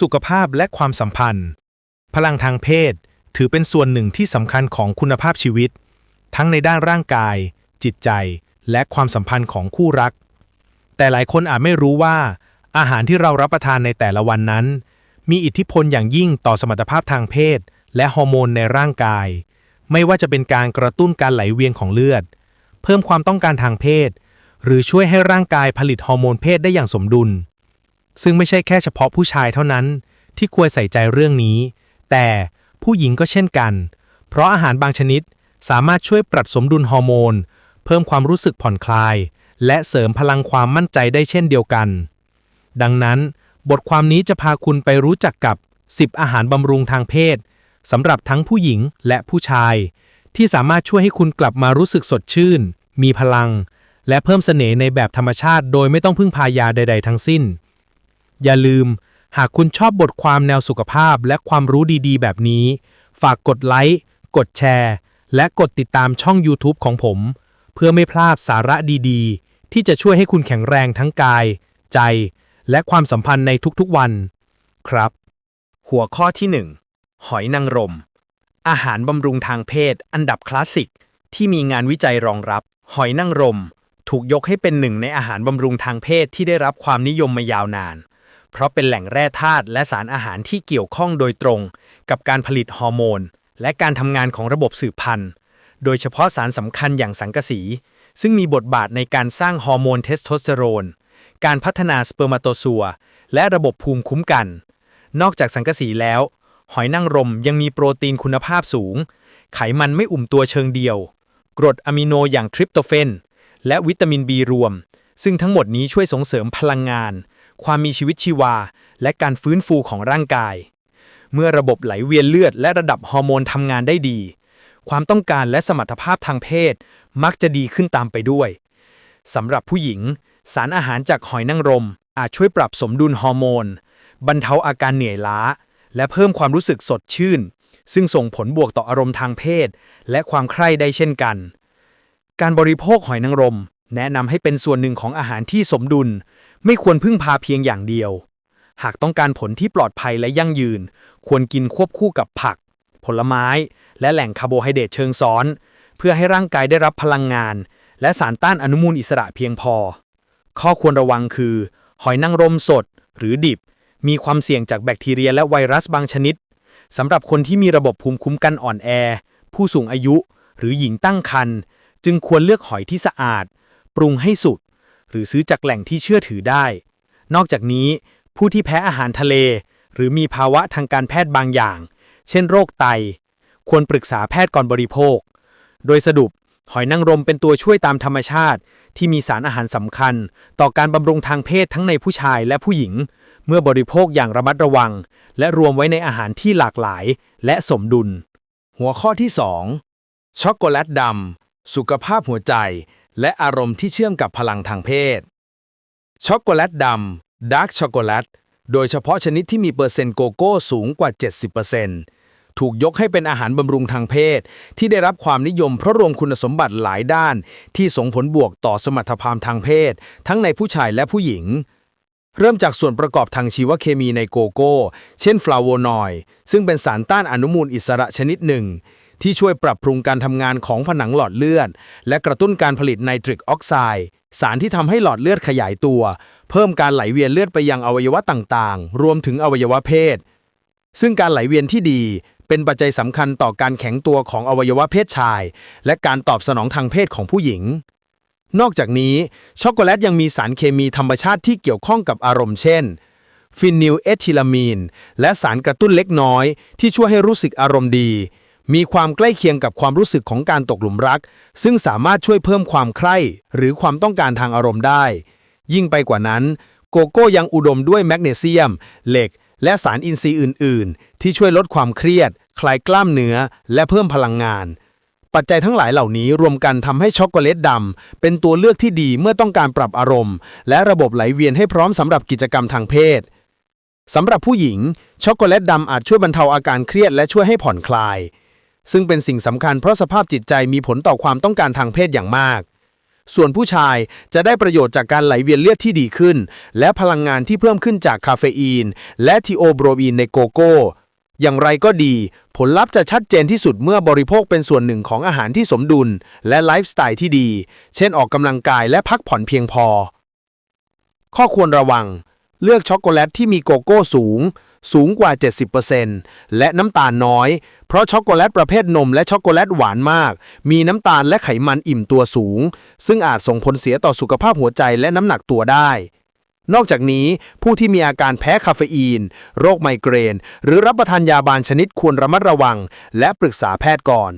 สุขภาพและความสัมพันธ์ พลังทางเพศ ถือเป็นส่วนหนึ่งที่สำคัญของคุณภาพชีวิต ทั้งในด้านร่างกาย จิตใจ และความสัมพันธ์ของคู่รัก แต่หลายคนอาจไม่รู้ว่า อาหารที่เรารับประทานในแต่ละวันนั้น มีอิทธิพลอย่างยิ่งต่อสมรรถภาพทางเพศ และฮอร์โมนในร่างกาย ไม่ว่าจะเป็นการกระตุ้นการไหลเวียนของเลือด เพิ่มความต้องการทางเพศ หรือช่วยให้ร่างกายผลิตฮอร์โมนเพศได้อย่างสมดุล ซึ่งไม่ใช่แค่เฉพาะผู้ชายเท่านั้น ที่ควรใส่ใจเรื่องนี้ แต่ผู้หญิงก็เช่นกัน เพราะอาหารบางชนิดสามารถช่วยปรับสมดุลฮอร์โมน เพิ่มความรู้สึกผ่อนคลาย และเสริมพลังความมั่นใจได้เช่นเดียวกัน ดังนั้น บทความนี้จะพาคุณไปรู้จักกับ 10 อาหารบำรุงทางเพศสำหรับทั้งผู้หญิงและผู้ชาย ที่สามารถช่วยให้คุณกลับมารู้สึกสดชื่น มีพลัง และเพิ่มเสน่ห์ในแบบธรรมชาติ โดยไม่ต้องพึ่งพายาใด ๆ ทั้งสิ้น อย่าลืม หากคุณชอบบทความแนวสุขภาพและความรู้ดีๆ แบบนี้ ฝากกดไลค์ กดแชร์ และกดติดตามช่อง YouTube ของผม เพื่อไม่พลาดสาระดีๆ ที่จะช่วยให้คุณแข็งแรงทั้งกาย ใจ และความสัมพันธ์ในทุกๆวัน ครับ หัวข้อที่ 1 หอยนางรม อาหารบำรุงทางเพศ อันดับคลาสสิก ที่มีงานวิจัยรองรับ หอยนางรมถูกยกให้เป็นหนึ่งในอาหารบำรุงทางเพศที่ได้รับความนิยมมายาวนาน เพราะเป็นแหล่งแร่ธาตุและสารอาหารที่เกี่ยวข้องโดยตรง กับการผลิตฮอร์โมน และการทำงานของระบบสืบพันธุ์ โดยเฉพาะสารสำคัญอย่างสังกะสี ซึ่งมีบทบาทในการสร้างฮอร์โมนเทสโทสเตอโรน การพัฒนาสเปอร์มาโตซัว และระบบภูมิคุ้มกัน นอกจากสังกะสีแล้ว หอยนางรมยังมีโปรตีนคุณภาพสูง ไขมันไม่อุ่มตัวเชิงเดียว กรดอะมิโนอย่างทริปโตเฟน และวิตามินบีรวม ซึ่งทั้งหมดนี้ช่วยส่งเสริมพลังงาน ความมีชีวิตชีวา และการฟื้นฟูของร่างกาย เมื่อระบบไหลเวียนเลือดและระดับฮอร์โมนทำงานได้ดี ความต้องการและสมรรถภาพทางเพศมักจะดีขึ้นตามไปด้วยสำหรับผู้หญิง สารอาหารจากหอยนางรม อาจช่วยปรับสมดุลฮอร์โมน บรรเทาอาการเหนื่อยล้า และเพิ่มความรู้สึกสดชื่น ซึ่งส่งผลบวกต่ออารมณ์ทางเพศ และความใคร่ได้เช่นกัน การบริโภคหอยนางรม แนะนำให้เป็นส่วนหนึ่งของอาหารที่สมดุล ไม่ควรพึ่งพาเพียงอย่างเดียว หากต้องการผลที่ปลอดภัยและยั่งยืน ควรกินควบคู่กับผัก ผลไม้ และแหล่งคาร์โบไฮเดรตเชิงซ้อน เพื่อให้ร่างกายได้รับพลังงาน และสารต้านอนุมูลอิสระเพียงพอ ข้อควรระวังคือ หอยนางรมสด หรือดิบ มีความเสี่ยงจากแบคทีเรียและไวรัสบางชนิดสำหรับคนที่มีระบบภูมิคุ้มกันอ่อนแอ ผู้สูงอายุ หรือหญิงตั้งครรภ์จึงควรเลือกหอยที่สะอาด ปรุงให้สุก หรือซื้อจากแหล่งที่เชื่อถือได้ นอกจากนี้ ผู้ที่แพ้อาหารทะเล หรือมีภาวะทางการแพทย์บางอย่าง เช่นโรคไต ควรปรึกษาแพทย์ก่อนบริโภค โดยสรุปหอยนางรมเป็นตัวช่วยตามธรรมชาติ ที่มีสารอาหารสำคัญ ต่อการบำรุงทางเพศทั้งในผู้ชายและผู้หญิง เมื่อบริโภคอย่างระมัดระวัง และรวมไว้ในอาหารที่หลากหลาย และสมดุล หัวข้อที่ 2 ช็อกโกแลตดำสุขภาพหัวใจ และอารมณ์ที่เชื่อมกับพลังทางเพศ ช็อกโกแลตดำดาร์กช็อกโกแลต โดยเฉพาะชนิดที่มีเปอร์เซ็นต์โกโก้สูงกว่า 70%ถูกยกให้เป็นอาหารบำรุงทางเพศ ที่ได้รับความนิยมเพราะรวมคุณสมบัติหลายด้าน ที่ส่งผลบวกต่อสมรรถภาพทางเพศ ทั้งในผู้ชายและผู้หญิงเริ่มจากส่วนประกอบทางชีวเคมีในโกโก้ เช่นฟลาโวนอยด์ซึ่งเป็นสารต้านอนุมูลอิสระชนิดหนึ่ง ที่ช่วยปรับปรุงการทำงานของผนังหลอดเลือด และกระตุ้นการผลิตไนตริกออกไซด์สารที่ทำให้หลอดเลือดขยายตัว เพิ่มการไหลเวียนเลือดไปยังอวัยวะต่างๆ รวมถึงอวัยวะเพศ ซึ่งการไหลเวียนที่ดีเป็นปัจจัยสำคัญต่อการแข็งตัวของอวัยวะเพศชาย และการตอบสนองทางเพศของผู้หญิง นอกจากนี้ ช็อกโกแลตยังมีสารเคมีธรรมชาติที่เกี่ยวข้องกับอารมณ์เช่นฟินิลเอทิลามีน และสารกระตุ้นเล็กน้อย ที่ช่วยให้รู้สึกอารมณ์ดี มีความใกล้เคียงกับความรู้สึกของการตกหลุมรัก ซึ่งสามารถช่วยเพิ่มความใคร่ หรือความต้องการทางอารมณ์ได้ ยิ่งไปกว่านั้น โกโก้ยังอุดมด้วยแมกนีเซียม เหล็ก และสารอินทรีย์อื่น ๆ ที่ช่วยลดความเครียด คลายกล้ามเนื้อ และเพิ่มพลังงาน ปัจจัยทั้งหลายเหล่านี้รวมกันทำให้ช็อกโกแลตดำเป็นตัวเลือกที่ดีเมื่อต้องการปรับอารมณ์ และระบบไหลเวียนให้พร้อมสำหรับกิจกรรมทางเพศสำหรับผู้หญิง ช็อกโกแลตดำอาจช่วยบรรเทาอาการเครียดและช่วยให้ผ่อนคลาย ซึ่งเป็นสิ่งสำคัญเพราะสภาพจิตใจมีผลต่อความต้องการทางเพศอย่างมาก ส่วนผู้ชายจะได้ประโยชน์จากการไหลเวียนเลือดที่ดีขึ้น และพลังงานที่เพิ่มขึ้นจากคาเฟอีน และทีโอโบรอีนในโกโก้ อย่างไรก็ดี ผลลัพธ์จะชัดเจนที่สุดเมื่อบริโภคเป็นส่วนหนึ่งของอาหารที่สมดุล และไลฟ์สไตล์ที่ดี เช่นออกกำลังกายและพักผ่อนเพียงพอ ข้อควรระวัง เลือกช็อกโกแลตที่มีโกโก้สูง สูงกว่า 70%และน้ำตาลน้อย เพราะช็อกโกแลตประเภทนมและช็อกโกแลตหวานมาก มีน้ำตาลและไขมันอิ่มตัวสูง ซึ่งอาจส่งผลเสียต่อสุขภาพหัวใจและน้ำหนักตัวได้ นอกจากนี้ ผู้ที่มีอาการแพ้คาเฟอีน โรคไมเกรน หรือรับประทานยาบางชนิดควรระมัดระวัง และปรึกษาแพทย์ก่อน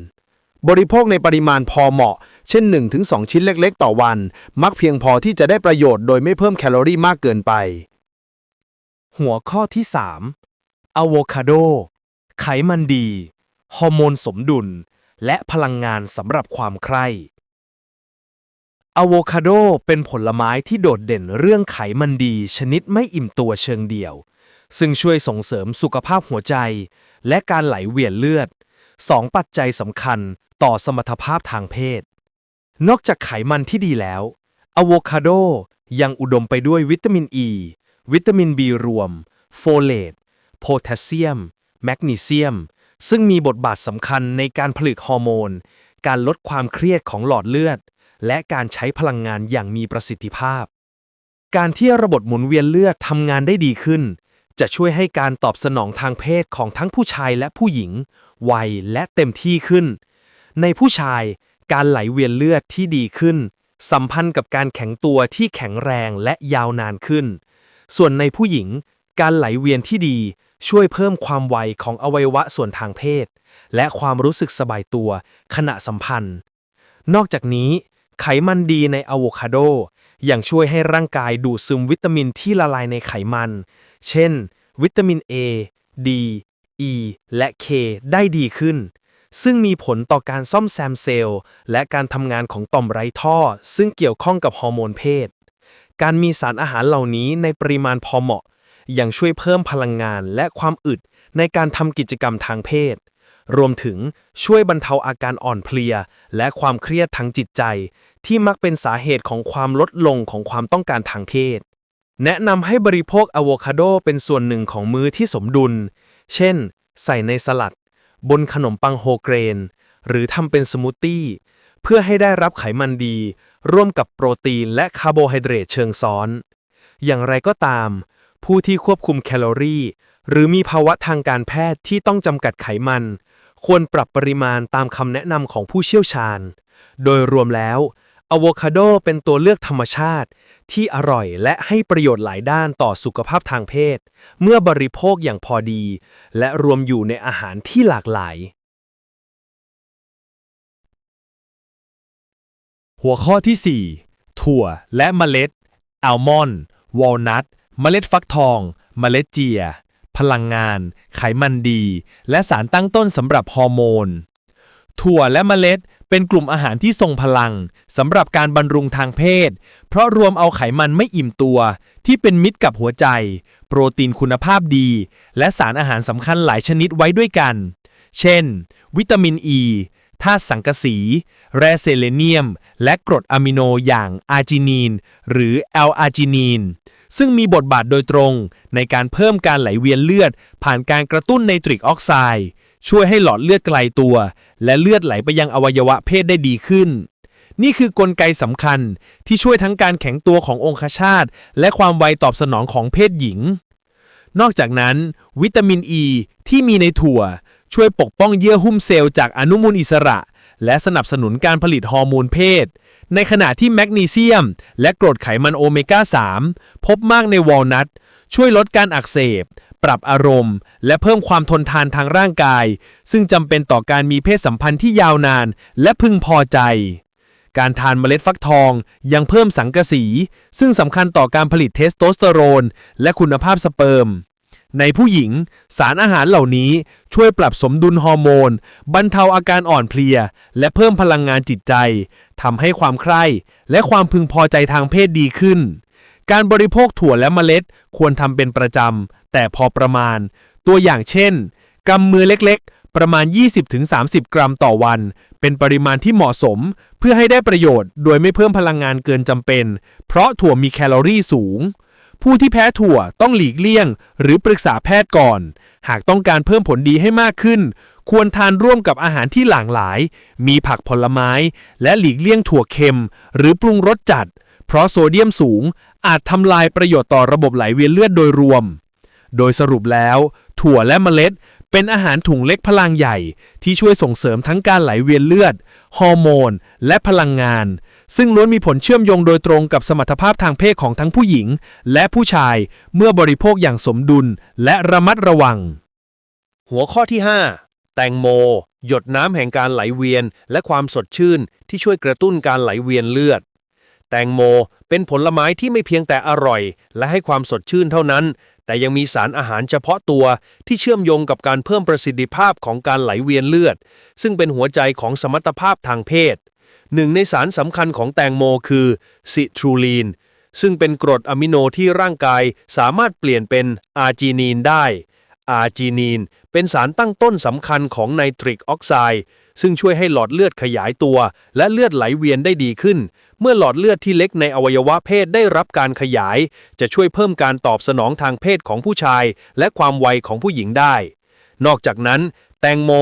บริโภคในปริมาณพอเหมาะ เช่น 1-2 ชิ้นเล็ก ๆ ต่อวัน มักเพียงพอที่จะได้ประโยชน์โดยไม่เพิ่มแคลอรี่มากเกินไป หัวข้อที่ 3อะโวคาโด ไขมันดี ฮอร์โมนสมดุล และพลังงานสำหรับความใคร่อะโวคาโดเป็นผลไม้ที่โดดเด่นเรื่องไขมันดีชนิดไม่อิ่มตัวเชิงเดี่ยว ซึ่งช่วยส่งเสริมสุขภาพหัวใจ และการไหลเวียนเลือดสองปัจจัยสำคัญต่อสมรรถภาพทางเพศ นอกจากไขมันที่ดีแล้วอะโวคาโดยังอุดมไปด้วยวิตามินอ e, ี วิตามินบีรวม โฟเลต โพแทสเซียม แมกนีเซียม ซึ่งมีบทบาทสำคัญในการผลิตฮอร์โมน การลดความเครียดของหลอดเลือด และการใช้พลังงานอย่างมีประสิทธิภาพ การที่ระบบหมุนเวียนเลือดทำงานได้ดีขึ้น จะช่วยให้การตอบสนองทางเพศของทั้งผู้ชายและผู้หญิง ไวและเต็มที่ขึ้น ในผู้ชาย การไหลเวียนเลือดที่ดีขึ้น สัมพันธ์กับการแข็งตัวที่แข็งแรงและยาวนานขึ้น ส่วนในผู้หญิง การไหลเวียนที่ดี ช่วยเพิ่มความไวของอวัยวะส่วนทางเพศ และความรู้สึกสบายตัว ขณะสัมพันธ์ นอกจากนี้ ไขมันดีในอะโวคาโดยังช่วยให้ร่างกายดูดซึมวิตามินที่ละลายในไขมัน เช่น วิตามิน A D E และ K ได้ดีขึ้น ซึ่งมีผลต่อการซ่อมแซมเซลล์ และการทำงานของต่อมไร้ท่อ ซึ่งเกี่ยวข้องกับฮอร์โมนเพศ การมีสารอาหารเหล่านี้ในปริมาณพอเหมาะ ยังช่วยเพิ่มพลังงานและความอึดในการทำกิจกรรมทางเพศ รวมถึงช่วยบรรเทาอาการอ่อนเพลีย และความเครียดทางจิตใจ ที่มักเป็นสาเหตุของความลดลงของความต้องการทางเพศ แนะนำให้บริโภคอะโวคาโดเป็นส่วนหนึ่งของมื้อที่สมดุล เช่น ใส่ในสลัด บนขนมปังโฮเกรน หรือทำเป็นสมูทตี้ เพื่อให้ได้รับไขมันดี ร่วมกับโปรตีนและคาร์โบไฮเดรตเชิงซ้อน อย่างไรก็ตาม ผู้ที่ควบคุมแคลอรี่ หรือมีภาวะทางการแพทย์ที่ต้องจำกัดไขมัน ควรปรับปริมาณตามคำแนะนำของผู้เชี่ยวชาญ โดยรวมแล้วอะโวคาโดเป็นตัวเลือกธรรมชาติ ที่อร่อยและให้ประโยชน์หลายด้านต่อสุขภาพทางเพศ เมื่อบริโภคอย่างพอดี และรวมอยู่ในอาหารที่หลากหลาย หัวข้อที่ 4 ถั่วและเมล็ด อัลมอนด์ วอลนัท เมล็ดฟักทอง เมล็ดเจีย พลังงาน ไขมันดี และสารตั้งต้นสำหรับฮอร์โมน ถั่วและเมล็ดเป็นกลุ่มอาหารที่ทรงพลังสำหรับการบรรรุงทางเพศ เพราะรวมเอาไขมันไม่อิ่มตัว ที่เป็นมิตรกับหัวใจ โปรตีนคุณภาพดี และสารอาหารสำคัญหลายชนิดไว้ด้วยกัน เช่น วิตามินอ e, ี ธาตุสังกะสี แร่เซเลเนียม และกรดอะมิโนอย่างอาร์จินีน หรือแอลอาร์จินีน ซึ่งมีบทบาทโดยตรง ในการเพิ่มการไหลเวียนเลือด ผ่านการกระตุ้นไนตริกออกไซด์ช่วยให้หลอดเลือดไกลตัว และเลือดไหลไปยังอวัยวะเพศได้ดีขึ้น นี่คือกลไกสำคัญที่ช่วยทั้งการแข็งตัวขององคชาตและความไวตอบสนองของเพศหญิง นอกจากนั้น วิตามินอ e ีที่มีในถั่ว ช่วยปกป้องเยื่อหุ้มเซลล์จากอนุมูลอิสระ และสนับสนุนการผลิตฮอร์โมนเพศ ในขณะที่แมกนีเซียม และกรดไขมันโอเมก้า 3 พบมากในวอลนัทช่วยลดการอักเสบ ปรับอารมณ์ และเพิ่มความทนทานทางร่างกาย ซึ่งจำเป็นต่อการมีเพศสัมพันธ์ที่ยาวนาน และพึงพอใจ การทานเมล็ดฟักทองยังเพิ่มสังกะสี ซึ่งสำคัญต่อการผลิตเทสโทสเตอโรน และคุณภาพสเปิร์ม ในผู้หญิง สารอาหารเหล่านี้ช่วยปรับสมดุลฮอร์โมน บรรเทาอาการอ่อนเพลีย และเพิ่มพลังงานจิตใจทำให้ความใคร่และความพึงพอใจทางเพศดีขึ้น การบริโภคถั่วและเมล็ดควรทำเป็นประจำ แต่พอประมาณ ตัวอย่างเช่นกำมือเล็กๆ ประมาณ 20-30 กรัมต่อวัน เป็นปริมาณที่เหมาะสม เพื่อให้ได้ประโยชน์ โดยไม่เพิ่มพลังงานเกินจำเป็น เพราะถั่วมีแคลอรี่สูง ผู้ที่แพ้ถั่วต้องหลีกเลี่ยง หรือปรึกษาแพทย์ก่อน หากต้องการเพิ่มผลดีให้มากขึ้น ควรทานร่วมกับอาหารที่หลากหลาย มีผักผลไม้ และหลีกเลี่ยงถั่วเค็ม หรือปรุงรสจัด เพราะโซเดียมสูง อาจทำลายประโยชน์ต่อระบบไหลเวียนเลือดโดยรวม โดยสรุปแล้ว ถั่วและเมล็ด เป็นอาหารถุงเล็กพลังใหญ่ ที่ช่วยส่งเสริมทั้งการไหลเวียนเลือด ฮอร์โมน และพลังงาน ซึ่งล้วนมีผลเชื่อมโยงโดยตรงกับสมรรถภาพทางเพศของทั้งผู้หญิง และผู้ชายเมื่อบริโภคอย่างสมดุลและระมัดระวัง หัวข้อที่ 5 แตงโม หยดน้ำแห่งการไหลเวียน และความสดชื่นที่ช่วยกระตุ้นการไหลเวียนเลือด แตงโมเป็นผลไม้ที่ไม่เพียงแต่อร่อย และให้ความสดชื่นเท่านั้น แต่ยังมีสารอาหารเฉพาะตัวที่เชื่อมโยงกับการเพิ่มประสิทธิภาพของการไหลเวียนเลือด ซึ่งเป็นหัวใจของสมรรถภาพทางเพศ หนึ่งในสารสำคัญของแตงโมคือซิทรูลีน ซึ่งเป็นกรดอะมิโนที่ร่างกายสามารถเปลี่ยนเป็นอาร์จีนีนได้ อาร์จีนีนเป็นสารตั้งต้นสำคัญของไนตริกออกไซด์ซึ่งช่วยให้หลอดเลือดขยายตัว และเลือดไหลเวียนได้ดีขึ้น เมื่อหลอดเลือดที่เล็กในอวัยวะเพศได้รับการขยาย จะช่วยเพิ่มการตอบสนองทางเพศของผู้ชาย และความไวของผู้หญิงได้ นอกจากนั้น แตงโม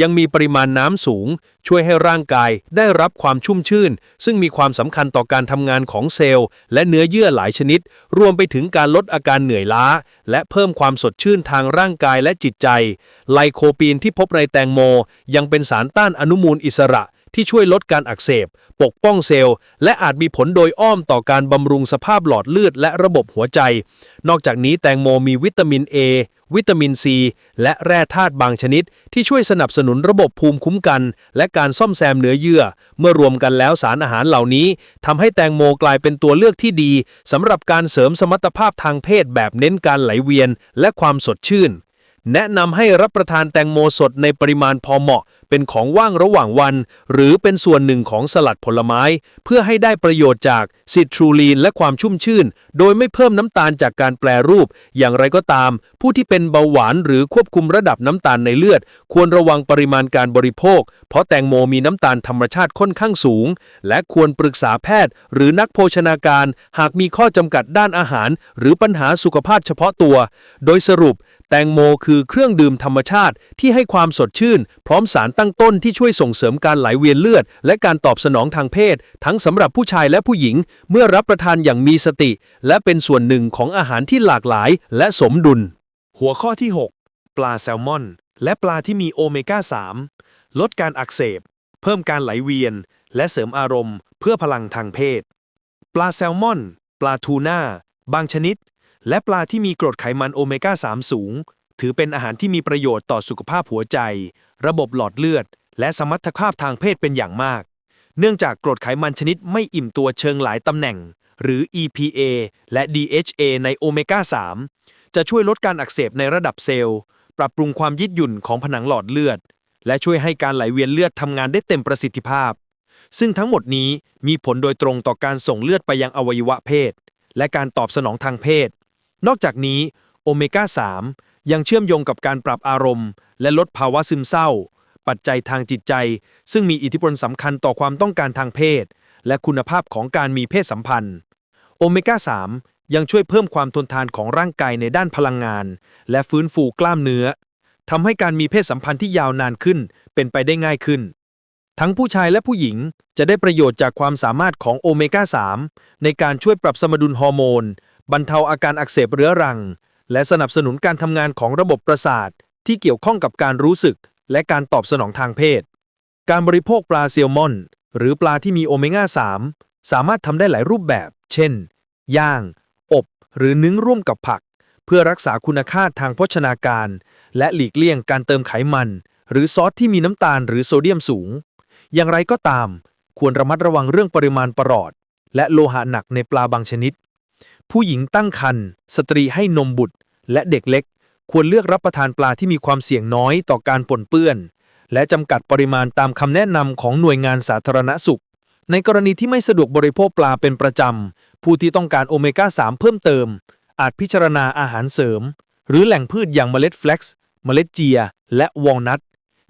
ยังมีปริมาณน้ำสูง ช่วยให้ร่างกายได้รับความชุ่มชื่น ซึ่งมีความสำคัญต่อการทำงานของเซลล์ และเนื้อเยื่อหลายชนิด รวมไปถึงการลดอาการเหนื่อยล้า และเพิ่มความสดชื่นทางร่างกายและจิตใจ ไลโคปีนที่พบในแตงโม ยังเป็นสารต้านอนุมูลอิสระที่ช่วยลดการอักเสบ ปกป้องเซลล์ และอาจมีผลโดยอ้อมต่อการบำรุงสภาพหลอดเลือดและระบบหัวใจ นอกจากนี้แตงโมมีวิตามิน A วิตามินซี และแร่ธาตุบางชนิด ที่ช่วยสนับสนุนระบบภูมิคุ้มกัน และการซ่อมแซมเนื้อเยื่อ เมื่อรวมกันแล้วสารอาหารเหล่านี้ทำให้แตงโมกลายเป็นตัวเลือกที่ดีสำหรับการเสริมสมรรถภาพทางเพศแบบเน้นการไหลเวียน และความสดชื่น แนะนำให้รับประทานแตงโมสดในปริมาณพอเหมาะ เป็นของว่างระหว่างวัน หรือเป็นส่วนหนึ่งของสลัดผลไม้ เพื่อให้ได้ประโยชน์จากซิตรูลีนและความชุ่มชื่น โดยไม่เพิ่มน้ำตาลจากการแปรรูป อย่างไรก็ตาม ผู้ที่เป็นเบาหวานหรือควบคุมระดับน้ำตาลในเลือด ควรระวังปริมาณการบริโภค เพราะแตงโมมีน้ำตาลธรรมชาติค่อนข้างสูง และควรปรึกษาแพทย์ หรือนักโภชนาการ หากมีข้อจำกัดด้านอาหาร หรือปัญหาสุขภาพเฉพาะตัว โดยสรุป แตงโมคือเครื่องดื่มธรรมชาติที่ให้ความสดชื่น พร้อมสารตั้งต้นที่ช่วยส่งเสริมการไหลเวียนเลือด และการตอบสนองทางเพศ ทั้งสำหรับผู้ชายและผู้หญิง เมื่อรับประทานอย่างมีสติ และเป็นส่วนหนึ่งของอาหารที่หลากหลาย และสมดุล หัวข้อที่ 6 ปลาแซลมอน และปลาที่มีโอเมก้า 3 ลดการอักเสบ เพิ่มการไหลเวียน และเสริมอารมณ์ เพื่อพลังทางเพศ ปลาแซลมอน ปลาทูน่าบางชนิด และปลาที่มีกรดไขมันโอเมก้า 3 สูง ถือเป็นอาหารที่มีประโยชน์ต่อสุขภาพหัวใจ ระบบหลอดเลือด และสมรรถภาพทางเพศเป็นอย่างมาก เนื่องจากกรดไขมันชนิดไม่อิ่มตัวเชิงหลายตำแหน่ง หรือ EPA และ DHA ในโอเมก้า 3 จะช่วยลดการอักเสบในระดับเซลล์ ปรับปรุงความยืดหยุ่นของผนังหลอดเลือด และช่วยให้การไหลเวียนเลือดทำงานได้เต็มประสิทธิภาพ ซึ่งทั้งหมดนี้มีผลโดยตรงต่อการส่งเลือดไปยังอวัยวะเพศ และการตอบสนองทางเพศ นอกจากนี้โอเมก้า 3 ยังเชื่อมโยงกับการปรับอารมณ์ และลดภาวะซึมเศร้า ปัจจัยทางจิตใจ ซึ่งมีอิทธิพลสำคัญต่อความต้องการทางเพศ และคุณภาพของการมีเพศสัมพันธ์ โอเมก้า 3 ยังช่วยเพิ่มความทนทานของร่างกายในด้านพลังงาน และฟื้นฟูกล้ามเนื้อทำให้การมีเพศสัมพันธ์ที่ยาวนานขึ้น เป็นไปได้ง่ายขึ้น ทั้งผู้ชายและผู้หญิงจะได้ประโยชน์จากความสามารถของโอเมก้า 3 ในการช่วยปรับสมดุลฮอร์โมน บรรเทาอาการอักเสบเรื้อรัง และสนับสนุนการทำงานของระบบประสาท ที่เกี่ยวข้องกับการรู้สึก และการตอบสนองทางเพศ การบริโภคปลาแซลมอน หรือปลาที่มีโอเมก้า 3 สามารถทำได้หลายรูปแบบ เช่น ย่าง อบ หรือนึ่งร่วมกับผัก เพื่อรักษาคุณค่าทางโภชนาการ และหลีกเลี่ยงการเติมไขมัน หรือซอสที่มีน้ำตาลหรือโซเดียมสูง อย่างไรก็ตาม ควรระมัดระวังเรื่องปริมาณปรอดและโลหะหนักในปลาบางชนิด ผู้หญิงตั้งครรภ์สตรีให้นมบุตร และเด็กเล็ก ควรเลือกรับประทานปลาที่มีความเสี่ยงน้อยต่อการปนเปื้อน และจำกัดปริมาณตามคำแนะนำของหน่วยงานสาธารณสุข ในกรณีที่ไม่สะดวกบริโภคปลาเป็นประจำ ผู้ที่ต้องการโอเมก้า 3 เพิ่มเติม อาจพิจารณาอาหารเสริม หรือแหล่งพืชอย่างเมล็ดแฟลกซ์เมล็ดเจีย และวอลนัท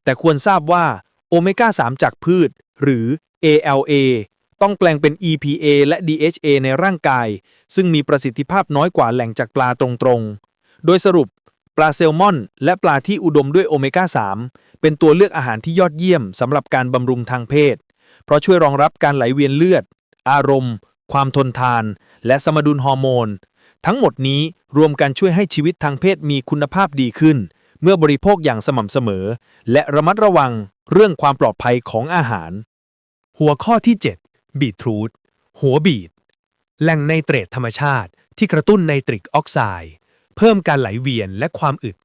แต่ควรทราบว่าโอเมก้า 3 จากพืช หรือ ALA ต้องแปลงเป็น EPA และ DHA ในร่างกาย ซึ่งมีประสิทธิภาพน้อยกว่าแหล่งจากปลาตรงๆ โดยสรุป ปลาแซลมอน และปลาที่อุดมด้วยโอเมก้า 3 เป็นตัวเลือกอาหารที่ยอดเยี่ยมสำหรับการบำรุงทางเพศ เพราะช่วยรองรับการไหลเวียนเลือด อารมณ์ ความทนทาน และสมดุลฮอร์โมน ทั้งหมดนี้รวมกันช่วยให้ชีวิตทางเพศมีคุณภาพดีขึ้น เมื่อบริโภคอย่างสม่ำเสมอ และระมัดระวังเรื่องความปลอดภัยของอาหาร หัวข้อที่ 7 บีทรูทหัวบีทแหล่งไนเตรตธรรมชาติที่กระตุ้นไนตริกออกไซด์เพิ่มการไหลเวียนและความอึด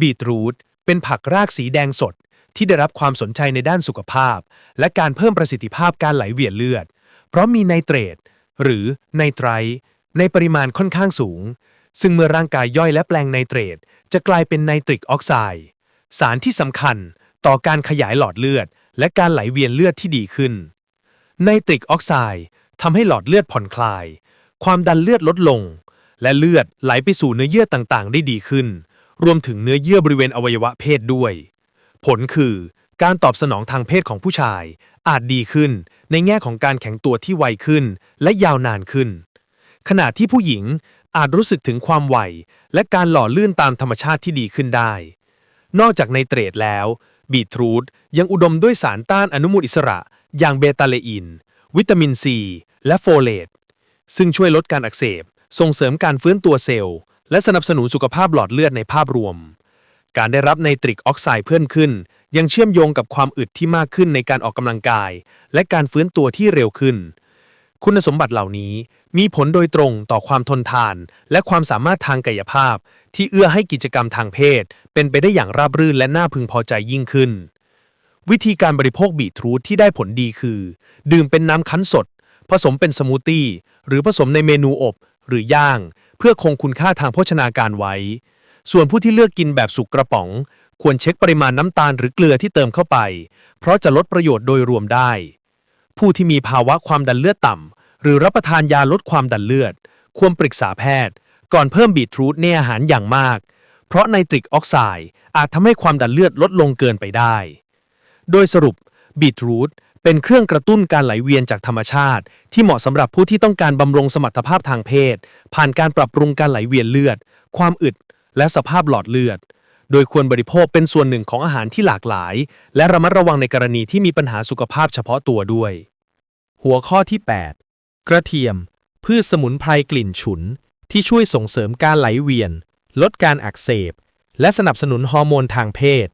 บีทรูทเป็นผักรากสีแดงสดที่ได้รับความสนใจในด้านสุขภาพ และการเพิ่มประสิทธิภาพการไหลเวียนเลือด เพราะมีไนเตรตหรือไนไตรในปริมาณค่อนข้างสูง ซึ่งเมื่อร่างกายย่อยและแปลงไนเตรตจะกลายเป็นไนตริกออกไซด์สารที่สำคัญต่อการขยายหลอดเลือด และการไหลเวียนเลือดที่ดีขึ้น ไนตริกออกไซด์ทำให้หลอดเลือดผ่อนคลาย ความดันเลือดลดลง และเลือดไหลไปสู่เนื้อเยื่อต่างๆ ได้ดีขึ้น รวมถึงเนื้อเยื่อบริเวณอวัยวะเพศด้วย ผลคือการตอบสนองทางเพศของผู้ชาย อาจดีขึ้นในแง่ของการแข็งตัวที่ไวขึ้น และยาวนานขึ้น ขณะที่ผู้หญิงอาจรู้สึกถึงความไวและการหล่อลื่นตามธรรมชาติที่ดีขึ้นได้ นอกจากในเตรดแล้ว บีทรูทยังอุดมด้วยสารต้านอนุมูลอิสระ อย่างเบตาเลอิน วิตามินซี และโฟเลต ซึ่งช่วยลดการอักเสบ ส่งเสริมการฟื้นตัวเซลล์ และสนับสนุนสุขภาพหลอดเลือดในภาพรวม การได้รับไนตริกออกไซด์เพิ่มขึ้น ยังเชื่อมโยงกับความอึดที่มากขึ้นในการออกกำลังกาย และการฟื้นตัวที่เร็วขึ้น คุณสมบัติเหล่านี้มีผลโดยตรงต่อความทนทาน และความสามารถทางกายภาพ ที่เอื้อให้กิจกรรมทางเพศ เป็นไปได้อย่างราบรื่นและน่าพึงพอใจยิ่งขึ้น วิธีการบริโภคบีทรูทที่ได้ผลดีคือ ดื่มเป็นน้ำคั้นสด ผสมเป็นสมูทตี้ หรือผสมในเมนูอบ หรือย่าง เพื่อคงคุณค่าทางโภชนาการไว้ ส่วนผู้ที่เลือกกินแบบสุกกระป๋อง ควรเช็คปริมาณน้ำตาลหรือเกลือที่เติมเข้าไป เพราะจะลดประโยชน์โดยรวมได้ ผู้ที่มีภาวะความดันเลือดต่ำหรือรับประทานยาลดความดันเลือด ควรปรึกษาแพทย์ ก่อนเพิ่มบีทรูทในอาหารอย่างมาก เพราะไนตริกออกไซด์อาจทำให้ความดันเลือดลดลงเกินไปได้ โดยสรุปบีทรูทเป็นเครื่องกระตุ้นการไหลเวียนจากธรรมชาติ ที่เหมาะสำหรับผู้ที่ต้องการบำรุงสมรรถภาพทางเพศ ผ่านการปรับปรุงการไหลเวียนเลือด ความอึด และสภาพหลอดเลือด โดยควรบริโภคเป็นส่วนหนึ่งของอาหารที่หลากหลาย และระมัดระวังในกรณีที่มีปัญหาสุขภาพเฉพาะตัวด้วย หัวข้อที่ 8 กระเทียม พืชสมุนไพรกลิ่นฉุน ที่ช่วยส่งเสริมการไหลเวียน ลดการอักเสบ และสนับสนุนฮอร์โมนทางเพศ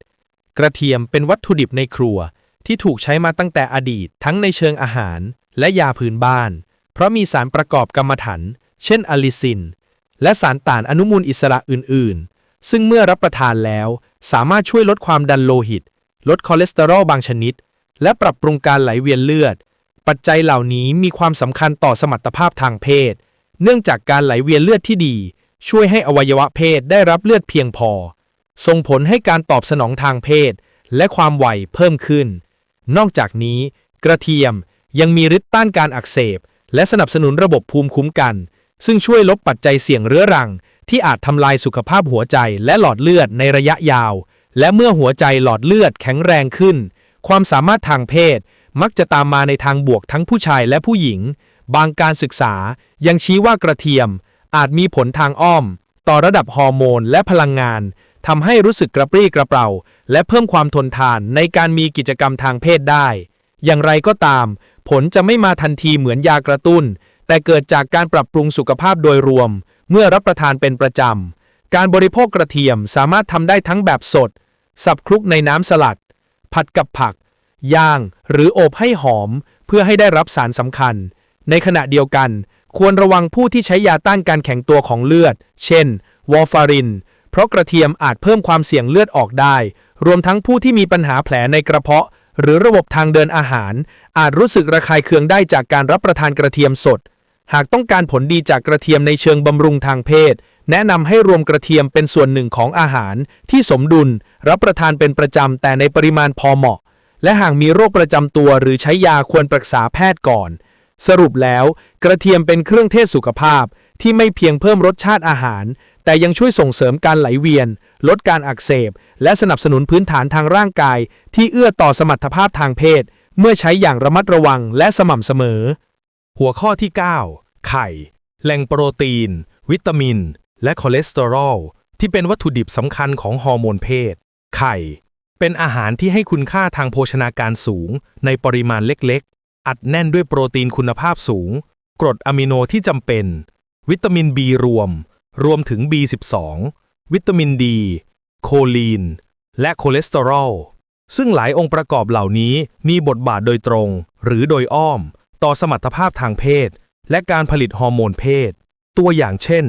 กระเทียมเป็นวัตถุดิบในครัวที่ถูกใช้มาตั้งแต่อดีตทั้งในเชิงอาหารและยาพื้นบ้าน เพราะมีสารประกอบกรรมฐานเช่นอะลิซิน และสารต้านอนุมูลอิสระอื่น ๆ ซึ่งเมื่อรับประทานแล้ว สามารถช่วยลดความดันโลหิต ลดคอเลสเตอรอลบางชนิด และปรับปรุงการไหลเวียนเลือด ปัจจัยเหล่านี้มีความสำคัญต่อสมรรถภาพทางเพศ เนื่องจากการไหลเวียนเลือดที่ดี ช่วยให้อวัยวะเพศได้รับเลือดเพียงพอ ส่งผลให้การตอบสนองทางเพศ และความไวเพิ่มขึ้น นอกจากนี้ กระเทียมยังมีฤทธิ์ต้านการอักเสบ และสนับสนุนระบบภูมิคุ้มกัน ซึ่งช่วยลดปัจจัยเสี่ยงเรื้อรัง ที่อาจทำลายสุขภาพหัวใจและหลอดเลือดในระยะยาว และเมื่อหัวใจหลอดเลือดแข็งแรงขึ้น ความสามารถทางเพศ มักจะตามมาในทางบวกทั้งผู้ชายและผู้หญิง บางการศึกษายังชี้ว่ากระเทียมอาจมีผลทางอ้อม ต่อระดับฮอร์โมนและพลังงาน ทำให้รู้สึกกระปรี้กระเปร่า และเพิ่มความทนทานในการมีกิจกรรมทางเพศได้ อย่างไรก็ตาม ผลจะไม่มาทันทีเหมือนยากระตุ้น แต่เกิดจากการปรับปรุงสุขภาพโดยรวม เมื่อรับประทานเป็นประจำ การบริโภคกระเทียมสามารถทำได้ทั้งแบบสด สับคลุกในน้ำสลัด ผัดกับผัก ย่าง หรืออบให้หอม เพื่อให้ได้รับสารสำคัญ ในขณะเดียวกัน ควรระวังผู้ที่ใช้ยาต้านการแข็งตัวของเลือด เช่น วอร์ฟาริน เพราะกระเทียมอาจเพิ่มความเสี่ยงเลือดออกได้ รวมทั้งผู้ที่มีปัญหาแผลในกระเพาะ หรือระบบทางเดินอาหาร อาจรู้สึกระคายเคืองได้จากการรับประทานกระเทียมสด หากต้องการผลดีจากกระเทียมในเชิงบำรุงทางเพศ แนะนำให้รวมกระเทียมเป็นส่วนหนึ่งของอาหาร ที่สมดุล รับประทานเป็นประจำแต่ในปริมาณพอเหมาะ และหากมีโรคประจำตัวหรือใช้ยาควรปรึกษาแพทย์ก่อน สรุปแล้ว กระเทียมเป็นเครื่องเทศสุขภาพที่ไม่เพียงเพิ่มรสชาติอาหารแต่ยังช่วยส่งเสริมการไหลเวียน ลดการอักเสบ และสนับสนุนพื้นฐานทางร่างกาย ที่เอื้อต่อสมรรถภาพทางเพศ เมื่อใช้อย่างระมัดระวังและสม่ำเสมอ หัวข้อที่ 9 ไข่ แหล่งโปรตีน วิตามิน และคอเลสเตอรอลที่เป็นวัตถุดิบสำคัญของฮอร์โมนเพศ ไข่ เป็นอาหารที่ให้คุณค่าทางโภชนาการสูง ในปริมาณเล็กๆ อัดแน่นด้วยโปรตีนคุณภาพสูง กรดอะมิโนที่จำเป็น วิตามิน B รวม รวมถึง B12 วิตามินดี โคลีน และคอเลสเตอรอล ซึ่งหลายองค์ประกอบเหล่านี้มีบทบาทโดยตรง หรือโดยอ้อม ต่อสมรรถภาพทางเพศ และการผลิตฮอร์โมนเพศ ตัวอย่างเช่น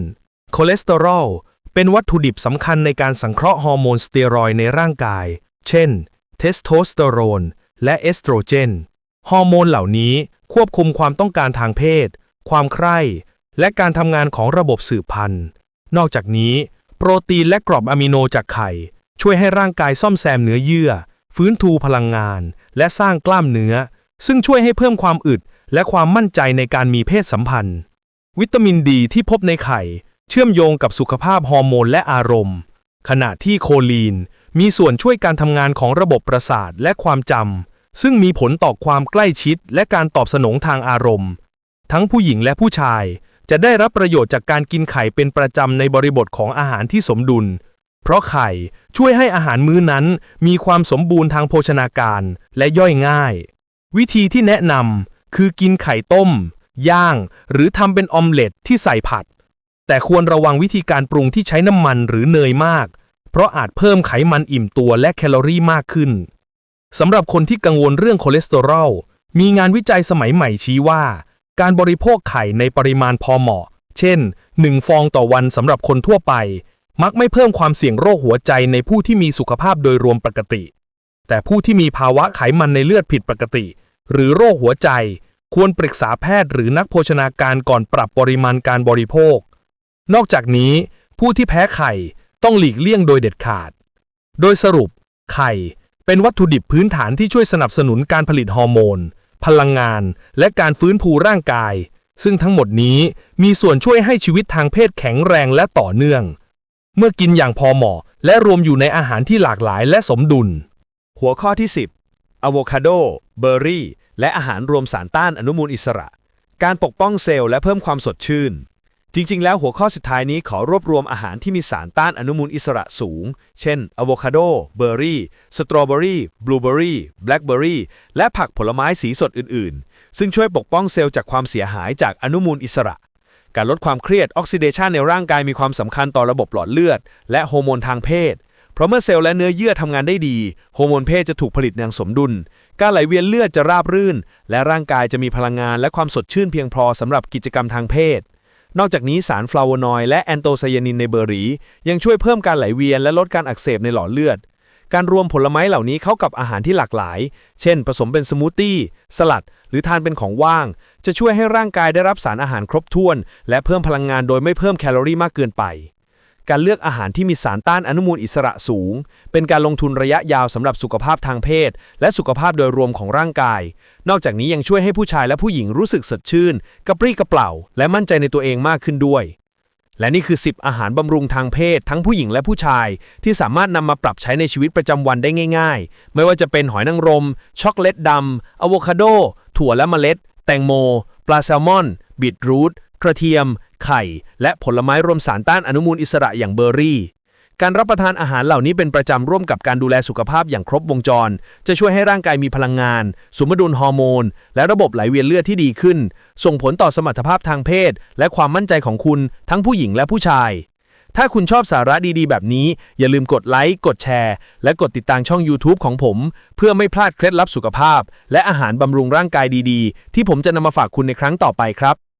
คอเลสเตอรอล เป็นวัตถุดิบสำคัญในการสังเคราะห์ฮอร์โมนสเตียรอยด์ในร่างกาย เช่น เทสโทสเตอโรน และเอสโตรเจน ฮอร์โมนเหล่านี้ควบคุมความต้องการทางเพศ ความใคร่ และการทำงานของระบบสืบพันธุ์ นอกจากนี้ โปรตีนและกรอบอะมิโนจากไข่ ช่วยให้ร่างกายซ่อมแซมเนื้อเยื่อ ฟื้นทูพลังงาน และสร้างกล้ามเนื้อ ซึ่งช่วยให้เพิ่มความอึด และความมั่นใจในการมีเพศสัมพันธ์ วิตามินดีที่พบในไข่ เชื่อมโยงกับสุขภาพฮอร์โมนและอารมณ์ ขณะที่โคลีน มีส่วนช่วยการทำงานของระบบประสาทและความจำซึ่งมีผลต่อความใกล้ชิด และการตอบสนองทางอารมณ์ ทั้งผู้หญิงและผู้ชาย จะได้รับประโยชน์จากการกินไข่เป็นประจำในบริบทของอาหารที่สมดุล เพราะไข่ช่วยให้อาหารมื้อนั้นมีความสมบูรณ์ทางโภชนาการและย่อยง่าย วิธีที่แนะนำคือกินไข่ต้ม ย่าง หรือทำเป็นออมเล็ตที่ใส่ผัด แต่ควรระวังวิธีการปรุงที่ใช้น้ำมันหรือเนยมาก เพราะอาจเพิ่มไขมันอิ่มตัวและแคลอรี่มากขึ้นสำหรับคนที่กังวลเรื่องคอเลสเตอรอลมีงานวิจัยสมัยใหม่ชี้ว่า การบริโภคไข่ในปริมาณพอเหมาะ เช่น 1 ฟองต่อวันสำหรับคนทั่วไป มักไม่เพิ่มความเสี่ยงโรคหัวใจในผู้ที่มีสุขภาพโดยรวมปกติ แต่ผู้ที่มีภาวะไขมันในเลือดผิดปกติ หรือโรคหัวใจ ควรปรึกษาแพทย์หรือนักโภชนาการก่อนปรับปริมาณการบริโภค นอกจากนี้ ผู้ที่แพ้ไข่ต้องหลีกเลี่ยงโดยเด็ดขาด โดยสรุป ไข่ เป็นวัตถุดิบพื้นฐานที่ช่วยสนับสนุนการผลิตฮอร์โมน พลังงาน และการฟื้นฟูร่างกาย ซึ่งทั้งหมดนี้มีส่วนช่วยให้ชีวิตทางเพศแข็งแรงและต่อเนื่อง เมื่อกินอย่างพอเหมาะ และรวมอยู่ในอาหารที่หลากหลายและสมดุล หัวข้อที่ 10อะโวคาโด เบอร์รี่ และอาหารรวมสารต้านอนุมูลอิสระ การปกป้องเซลล์และเพิ่มความสดชื่น จริง ๆ แล้วหัวข้อสุดท้ายนี้ขอรวบรวมอาหารที่มีสารต้านอนุมูลอิสระสูง เช่นอะโวคาโด เบอร์รี่ สตรอเบอรี่ บลูเบอรี่ แบล็คเบอรี่ และผักผลไม้สีสดอื่น ๆ ซึ่งช่วยปกป้องเซลล์จากความเสียหายจากอนุมูลอิสระ การลดความเครียดออกซิเดชันในร่างกายมีความสำคัญต่อระบบหลอดเลือด และฮอร์โมนทางเพศ เพราะเมื่อเซลล์และเนื้อเยื่อทำงานได้ดีฮอร์โมนเพศจะถูกผลิตอย่างสมดุล การไหลเวียนเลือดจะราบรื่น และร่างกายจะมีพลังงานและความสดชื่นเพียงพอสำหรับกิจกรรมทางเพศ นอกจากนี้สารฟลาโวนอยด์และแอนโตไซยานินในเบอร์รี่ยังช่วยเพิ่มการไหลเวียนและลดการอักเสบในหลอดเลือด การรวมผลไม้เหล่านี้เข้ากับอาหารที่หลากหลาย เช่น ผสมเป็นสมูทตี้ สลัด หรือทานเป็นของว่าง จะช่วยให้ร่างกายได้รับสารอาหารครบถ้วน และเพิ่มพลังงานโดยไม่เพิ่มแคลอรี่มากเกินไป การเลือกอาหารที่มีสารต้านอนุมูลอิสระสูง เป็นการลงทุนระยะยาวสำหรับสุขภาพทางเพศ และสุขภาพโดยรวมของร่างกาย นอกจากนี้ยังช่วยให้ผู้ชายและผู้หญิงรู้สึกสดชื่น กระปรี้กระเปร่าและมั่นใจในตัวเองมากขึ้นด้วย และนี่คือ 10 อาหารบำรุงทางเพศ ทั้งผู้หญิงและผู้ชาย ที่สามารถนำมาปรับใช้ในชีวิตประจำวันได้ง่าย ๆ ไม่ว่าจะเป็นหอยนางรม ช็อกโกแลตดำอะโวคาโด ถั่วและเมล็ด แตงโม ปลาแซลมอน บีทรูทกระเทียม ไข่ และผลไม้รวมสารต้านอนุมูลอิสระอย่างเบอร์รี่ การรับประทานอาหารเหล่านี้เป็นประจำร่วมกับการดูแลสุขภาพอย่างครบวงจร จะช่วยให้ร่างกายมีพลังงาน สมดุลฮอร์โมน และระบบไหลเวียนเลือดที่ดีขึ้น ส่งผลต่อสมรรถภาพทางเพศ และความมั่นใจของคุณ ทั้งผู้หญิงและผู้ชาย ถ้าคุณชอบสาระดีๆ แบบนี้ อย่าลืมกดไลค์กดแชร์ และกดติดตามช่อง YouTube ของผม เพื่อไม่พลาดเคล็ดลับสุขภาพ และอาหารบำรุงร่างกายดีๆ ที่ผมจะนำมาฝากคุณในครั้งต่อไปครับ